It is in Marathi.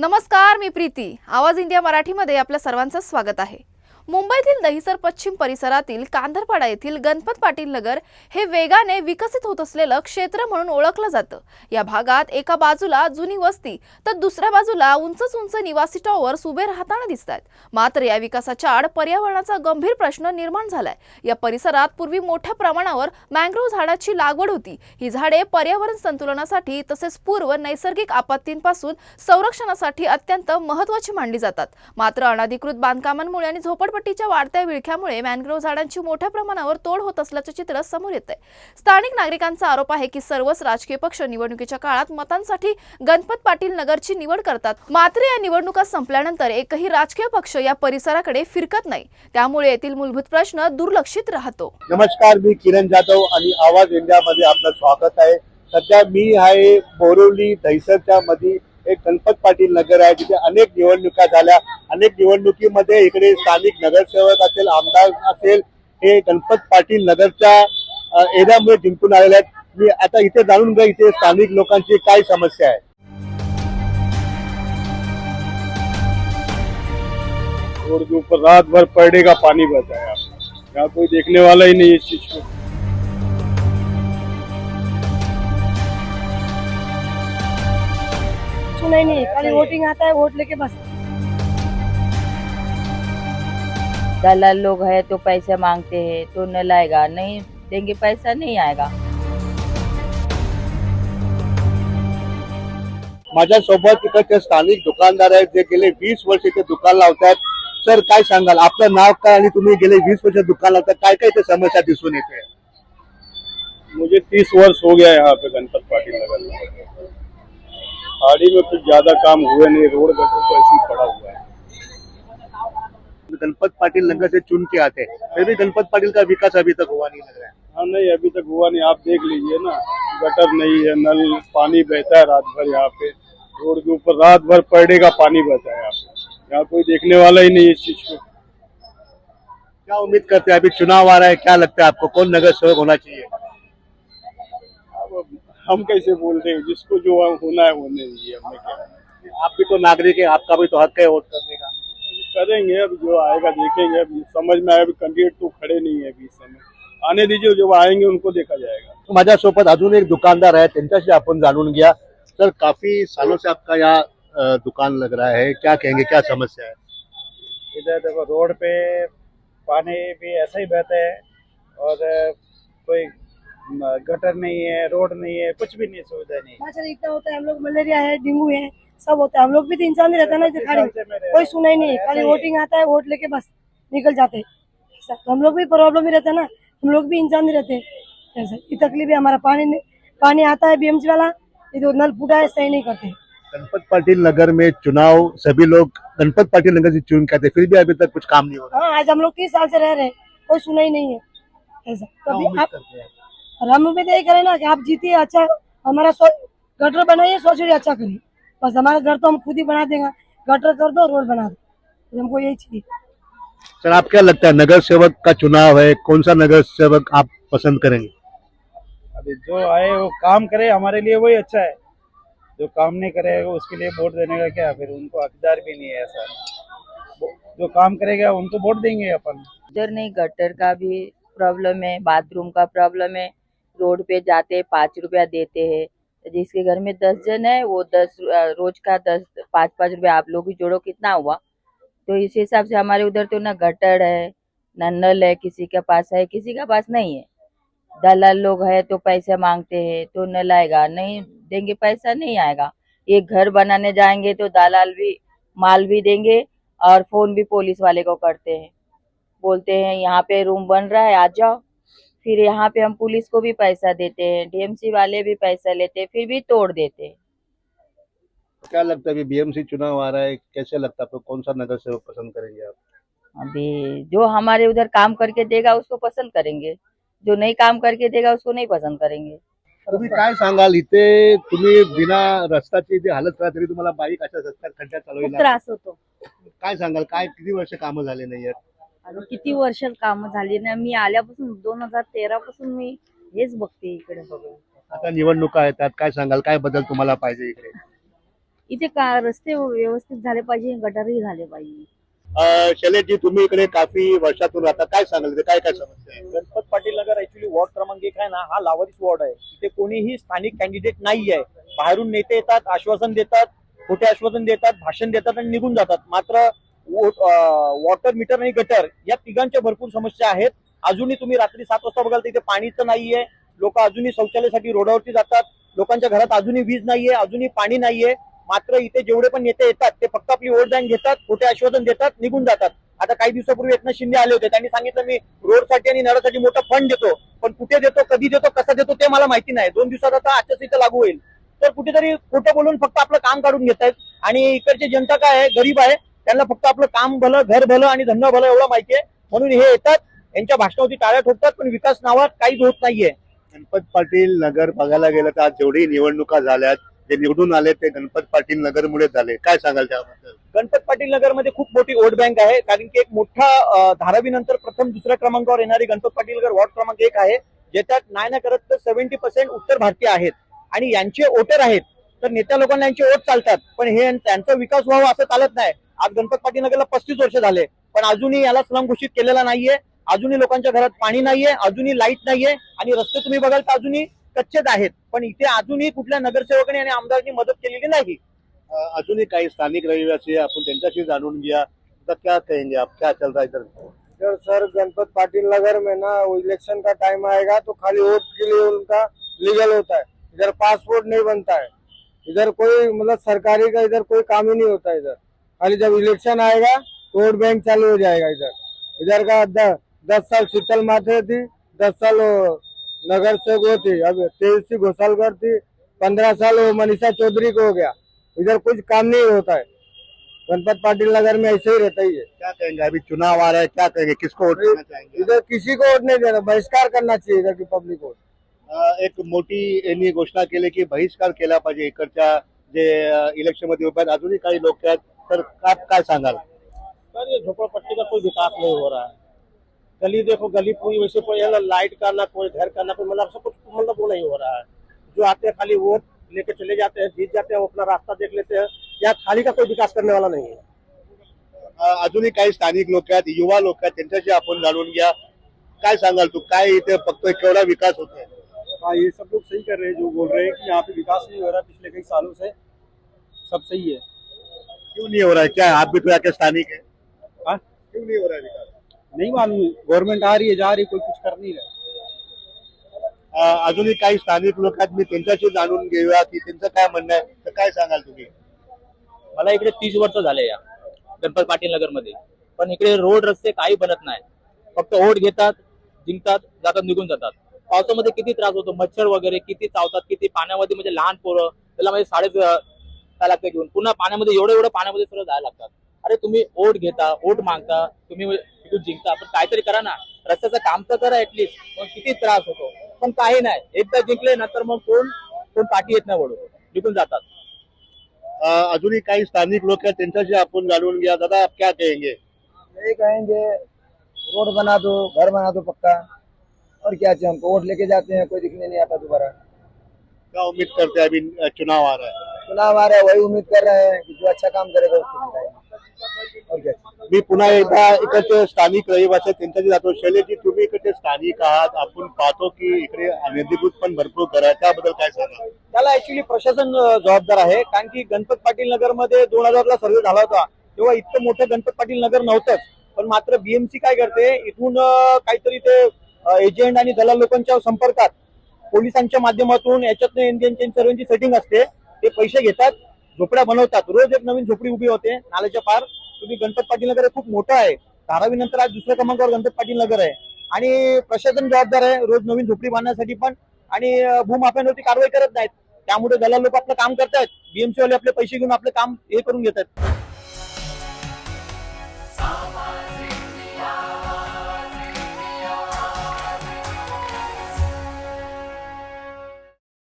नमस्कार मी प्रीती. आवाज इंडिया मराठीमध्ये आपल्या सर्वांचं स्वागत आहे. मुंबईतील दहिसर पश्चिम परिसरातील कांधरपाडा येथील गणपत पाटील नगर हे वेगाने विकसित होत असलेलं क्षेत्र म्हणून ओळखलं जातं. या भागात एका बाजूला जुनी वस्ती तर दुसऱ्या बाजूला उंचच उंच निवासी टॉवर्स उभे राहताना दिसत आहेत मात्र या विकासाच्या आड पर्यावरणाचा गंभीर प्रश्न निर्माण झालाय. या परिसरात पूर्वी मोठ्या प्रमाणावर मँग्रोव्ह झाडाची लागवड होती. ही झाडे पर्यावरण संतुलनासाठी तसेच पूर्व नैसर्गिक आपत्तींपासून संरक्षणासाठी अत्यंत महत्वाची मानली जातात. मात्र अनधिकृत बांधकामांमुळे आणि किनारपट्टीच्या वाढत्या विळख्यामुळे मॅनग्रोव्ह झाडांची मोठ्या प्रमाणावर तोड होत असल्याचं चित्र समोर येत आहे स्थानिक नागरिकांचा आरोप आहे की सर्वच राजकीय पक्ष निवडणुकीच्या काळात मतांसाठी गणपत पाटील नगरची निवड करतात. मात्र या निवडणुका संपल्यानंतर एकही राजकीय पक्ष या परिसराकडे फिरकत नाही. त्यामुळे येथील मूलभूत प्रश्न दुर्लक्षित राहतो. नमस्कार मी किरण जाधव आणि आवाज इंडियामध्ये आपलं स्वागत आहे. सध्या मी आहे बोरिवली दहिसरच्या मध्ये एक गणपत पाटील नगर आहे जिथे अनेक निवडणुका झाल्या. अनेक निवडणुकीमध्ये इकडे स्थानिक नगरसेवक असेल आमदार असेल हे गणपत पाटील नगरच्या एरियामुळे जिंकून आलेले आहेत. मी आता इथे जाणून घ्या इथे स्थानिक लोकांची काय समस्या आहे. रोड के ऊपर रात भर पर का पानी बहता है यहाँ कोई देखने वाला ही नहीं इस चीज को। सुना ही नहीं खाली वोटिंग आता है वोट लेके बस। दलाल लोग है तो पैसे मांगते हैं तो न लाएगा नहीं देंगे पैसा नहीं आएगा। माझ्यासोबत इकडचे स्थानिक दुकानदार आहेत जे गेले वीस वर्ष इथे दुकान लावतात सर काय सांगाल? आपलं नाव काय आणि तुम्ही गेले वीस वर्ष दुकान लावतात काय काय इथे समस्या दिसून येते? मुझे तीस वर्ष हो गया यहाँ पे गणपत पाटिल नगर में। पहाड़ी में कुछ ज़्यादा काम हुए नहीं रोड गटर तो ऐसे ही पड़ा हुआ है। गणपत पाटिल नगर से चुन के आते हैं। फिर भी गणपत पाटिल का विकास अभी तक हुआ नहीं लग रहा है। हाँ नहीं अभी तक हुआ नहीं। आप देख लीजिए ना गटर नहीं है नल पानी बहता है रात भर यहाँ पे। रोड के ऊपर रात भर पर डे का पानी बहता है यहाँ पे। यहाँ कोई देखने वाला ही नहीं इस चीज़ को। क्या उम्मीद करते हैं अभी चुनाव आ रहा है? क्या लगता है आपको? कौन नगर सेवक होना चाहिए? हम कैसे बोलते हैं? जिसको जो होना है होने दीजिए हमें क्या आप भी तो नागरिक है आपका भी तो हक है वोट करने का। करेंगे अब जो आएगा देखेंगे अब। समझ में आए अभी कैंडिडेट तो खड़े नहीं है अभी इस समय। आने दीजिए जो आएँगे उनको देखा जाएगा। माझ्यासोबत अजून एक दुकानदार है त्यांच्याशी आपण जाणून घ्या। सर काफ़ी सालों से आपका यहाँ दुकान लग रहा है। क्या कहेंगे क्या समस्या है? इधर देखो रोड पे पानी भी ऐसा ही बहता है और कोई गटर नहीं है रोड नहीं है कुछ भी नहीं सुविधा नहीं इतना होता है हम लोग मलेरिया है डेंगू है सब होता है। हम लोग भी तो इंसान ही रहता है ना इधर कोई सुना ही नहीं खाली वोटिंग आता है वोट लेके बस निकल जाते हैं। तो हम लोग भी प्रॉब्लम ही रहता है ना हम लोग भी इंसान ही रहते। हैं ये तकलीफ़ है हमारा पानी पानी आता है बीएमसी वाला ये जो नल फूटा है सही नहीं करते। गणपत पाटिल नगर में चुनाव सभी लोग गणपत पाटिल नगर से चुन के आते हैं, फिर भी अभी तक कुछ काम नहीं हो रहा। हाँ आज हम लोग तीस साल से रह रहे हैं कोई सुना ही नहीं है। ऐसा क्या कभी उम्मीद आप करते हैं। और हम भी तो यही करें ना कि आप जीतिए अच्छा हमारा सो गटर बनाइए सोचिए अच्छा करिए। बस हमारा घर तो हम खुद ही बना देंगे। गटर कर दो रोड बना दो। तो हमको यही चाहिए। सर आप क्या लगता है नगर सेवक का चुनाव है? कौन सा नगर सेवक आप पसंद करेंगे? अभी जो आए वो काम करे हमारे लिए वही अच्छा है। जो काम नहीं करेगा उसके लिए वोट देने का क्या? फिर उनको हकदार भी नहीं है ऐसा। जो काम करेगा उनको वोट देंगे अपन। उधर नहीं गटर का भी प्रॉब्लम है बाथरूम का प्रॉब्लम है। रोड पे जाते हैं, पाँच रुपया देते हैं। जिसके घर में दस जन है, वो दस रोज का दस पाँच पाँच रुपया आप लोग भी जोड़ो, कितना हुआ? तो इस हिसाब से हमारे उधर तो ना गटर है, ना नल है, किसी के पास है, किसी के पास नहीं है। दलाल लोग है तो पैसे मांगते हैं तो न लाएगा नहीं देंगे पैसा, नहीं आएगा। एक घर बनाने जाएँगे तो दलाल भी, माल भी देंगे और फ़ोन भी पुलिस वाले को करते हैं। बोलते हैं, यहाँ पे रूम बन रहा है, आ जाओ। फिर यहाँ पे हम पुलिस को भी पैसा देते हैं डीएमसी वाले भी पैसा लेते हैं फिर भी तोड़ देते हैं। क्या लगता है अभी बीएमसी चुनाव आ रहा है? कैसे लगता है आपको? कौन सा नगर सेवक पसंद करेंगे आप? अभी जो हमारे उधर काम करके देगा उसको पसंद करेंगे। जो नहीं काम करके देगा उसको नहीं पसंद करेंगे। तुम्ही काय सांगाल? इथे तुम्ही बिना रस्त्याची जी हालत करा तरी तुम्हाला बाईक अशा रस्त्यात खड्ड्यात खूप चालवायला त्रास होतो. काय सांगाल? काय किती वर्ष कामं झाले नाही आहेत? अगं किती वर्ष काम झाली ना मी आल्यापासून दोन हजार तेरा पासून मी हेच बघते इकडे बघून. आता निवडणुका येतात काय सांगाल काय बदल तुम्हाला पाहिजे इकडे? इथे का रस्ते व्यवस्थित झाले पाहिजे गटारही झाले पाहिजे. अं, शैलेशजी तुम्ही इकडे काफी वर्षातून राहता काय सांगाल इथे काय काय समस्या आहे? गणपत पाटील नगर ऍक्च्युली वॉर्ड क्रमांक एक आहे ना हा लावारिस वॉर्ड आहे. तिथे कोणीही स्थानिक कॅन्डिडेट नाही आहे बाहेरून नेते येतात आश्वासन देतात खोटे आश्वासन देतात भाषण देतात आणि निघून जातात. मात्र वॉटर मीटर आणि गटर या तिघांच्या भरपूर समस्या आहेत. अजूनही तुम्ही रात्री सात वाजता बघाल तर इथे पाणी तर नाहीये. लोक अजूनही शौचालयासाठी रोडावरती जातात. लोकांच्या घरात अजूनही वीज नाहीये अजूनही पाणी नाहीये. मात्र इथे जेवढे पण नेते येतात ते फक्त आपली वोट बँक घेतात खोटे आश्वासन देतात निघून जातात. आता काही दिवसापूर्वी एकनाथ शिंदे आले होते. त्यांनी सांगितलं मी रोडसाठी आणि नळासाठी मोठा फंड देतो. पण कुठे देतो कधी देतो कसा देतो ते मला माहिती नाही. दोन दिवसात आता आचारसंहिता लागू होईल. तर कुठेतरी खोटं बोलून फक्त आपलं काम काढून घेत आहेत आणि इकडची जनता काय आहे? गरीब आहे. त्यांना फक्त आपलं काम भलं घर भलं आणि धंदा भलं एवढं माहिती आहे. म्हणून हे येतात. यांच्या भाषणावरती टाळ्या ठोकतात पण विकास नावात काहीच होत नाहीये. गणपत पाटील नगर बघायला गेलं तर आज जेवढी निवडणुका झाल्यात जे निवडून आले ते गणपत पाटील नगरमुळे झाले. काय सांगाल त्याबद्दल? गणपत पाटील नगरमध्ये खूप मोठी वोट बँक आहे कारण की एक मोठा धारावी नंतर प्रथम दुसऱ्या क्रमांकावर येणारी गणपत पाटील नगर वॉर्ड क्रमांक एक आहे ज्याच्यात नाही ना करत तर सेव्हन्टी पर्सेंट उत्तर भारतीय आहेत. आणि यांचे वोटर आहेत. तर नेत्या लोकांना यांचे वोट चालतात. पण हे त्यांचा विकास व्हावा असं चालत नाही. आज गणपत पाटील नगरला पस्तीस वर्ष झाले. पण अजूनही याला स्लम घोषित केलेला नाहीये. अजूनही लोकांच्या घरात पाणी नाहीये. अजूनही लाइट नाहीये. आणि रस्ते तुम्ही बघाल तर अजूनही कच्चेच आहेत. पण इथे अजूनही कुठल्या नगरसेवकाने आणि आमदारांनी मदत केलेली नाही. अजूनही काही स्थानिक रहिवासी आपण त्यांच्याशी जाणून घ्या तर क्या कहेंगे आप? क्या चल रहा है इधर? इधर सर गणपत पाटिल नगर में ना वो इलेक्शन का टाइम आएगा तो खाली वोट के लिए उनका लीगल होता है. इधर पासपोर्ट नहीं बनता है. इधर कोई मतलब सरकारी का इधर कोई काम ही नहीं होता इधर. खाली जब इलेक्शन आएगा तो वोट बैंक चालू हो जाएगा इधर। इधर का द, दस साल शीतल माथे थी दस साल वो नगर से वो थी अब तेजस्वी घोसालकर थी पंद्रह साल वो मनीषा चौधरी को हो गया। इधर कुछ काम नहीं होता है। गणपत पाटिल नगर में ऐसे ही रहता ही है। क्या कहेंगे अभी चुनाव आ रहा है क्या कहेंगे किसको वोट देना चाहेंगे? इधर किसी को वोट नहीं देना बहिष्कार करना चाहिए इधर की पब्लिक को। एक मोठी यांनी घोषणा केली की बहिष्कार केला पाहिजे इकडच्या जे इलेक्शन मध्ये उभे आहेत अजूनही काही लोक आहेत तर काय काय सांगाल? सर ये झोपड़पट्टी का कोई विकास नहीं हो रहा है। गली देखो गली पूरी वैसे कोई है ना लाइट का ना कोई घर का ना कोई मतलब सब कुछ मतलब वो नहीं हो रहा है। जो आते हैं खाली वोट लेके चले जाते हैं जीत जाते हैं अपना रास्ता देख लेते हैं। यहाँ खाली का कोई विकास करने वाला नहीं है। अजूनही काही स्थानिक लोक आहेत युवा लोक आहेत त्यांच्याशी आपण जाणून घ्या. काय सांगाल तू? काय इथे बघतोय केवढा विकास होतोय? हाँ ये सब लोग सही कर रहे हैं जो बोल रहे हैं कि यहाँ पे विकास नहीं हो रहा पिछले कई सालों से। सब सही है। क्यों नहीं हो रहा है? क्या आप भी तो यहाँ के स्थानिक है। हाँ? क्यों नहीं हो रहा है विकास? नहीं मालूम गवर्नमेंट आ रही है जा रही है कोई कुछ कर नहीं रहा। अं, अजूनही काही स्थानिक लोक आहेत मी त्यांच्याशी जाणून घेऊया की त्यांचं काय म्हणणं आहे. तर काय सांगाल तुम्ही? मला इकडे तीस वर्ष झाले या गणपत पाटील नगरमध्ये पण इकडे रोड रस्ते काही बनत नाही. फक्त ओढ घेतात जिंकतात जातात निघून जातात. पावसामध्ये किती त्रास होतो? मच्छर वगैरे किती चावतात किती पाण्यामध्ये म्हणजे लहान पोरं त्याला म्हणजे साडे लागतं घेऊन. पुन्हा पाण्यामध्ये एवढं एवढं पाण्यामध्ये सरळ जायला लागतात. अरे तुम्ही ओढ घेता ओढ मागता तुम्ही तिथून जिंकता. पण काहीतरी करा ना. रस्त्याचं काम तर करा ऍटलीस्ट मग किती त्रास होतो. पण काही नाही. एकदा जिंकले ना तर मग कोण कोण पाठी येत नाही वळून. निघून जातात. अजूनही काही स्थानिक लोक आहेत त्यांच्याशी आपण जाणून घ्या. दादा आप क्या कहेंगे? यही कहेंगे रोड बना दो घर बना दो पक्का. और क्या चाहिए हमको? वोट लेके जाते हैं कोई दिखने नहीं आता दोबारा. क्या उम्मीद करते हैं अभी चुनाव आ रहा है? चुनाव आ रहा है वही उम्मीद कर रहे हैं कि जो अच्छा काम करेगा उसको क्या? मी पुन्हा एकदा इकडचे स्थानिक रहिवासी त्यांच्याशी जातो. शैलेशजी तुम्ही इकडचे स्थानिक आहात. आपण पाहतो की इकडे अनधिकृत पण भरपूर घर आहे त्याबद्दल काय सांगा त्याला ऍक्च्युली प्रशासन अं, जबाबदार आहे. कारण की गणपत पाटील नगरमध्ये दोन हजारला सर्वे झाला होता. तेव्हा इतकं मोठं गणपत पाटील नगर नव्हतंच. पण मात्र बीएमसी काय करते? इथून अं, काहीतरी ते एजंट आणि दलाल लोकांच्या संपर्कात पोलिसांच्या माध्यमातून याच्यातनं इंडियनच्या सर्वांची सेटिंग असते. ते पैसे घेतात झोपड्या बनवतात. रोज एक नवीन झोपडी उभी होते नाल्याच्या पार. तुम्ही गणपत पाटील नगर हे खूप मोठं आहे. धारावी नंतर आज दुसऱ्या क्रमांकावर गणपत पाटील नगर आहे. आणि प्रशासन जबाबदार आहे रोज नवीन झोपडी बांधण्यासाठी पण. आणि भूमाफ्यांवरती कारवाई करत नाहीत. त्यामुळे दलाल लोक आपलं काम करतायत. बीएमसी वाले आपले पैसे घेऊन आपलं काम हे करून घेतात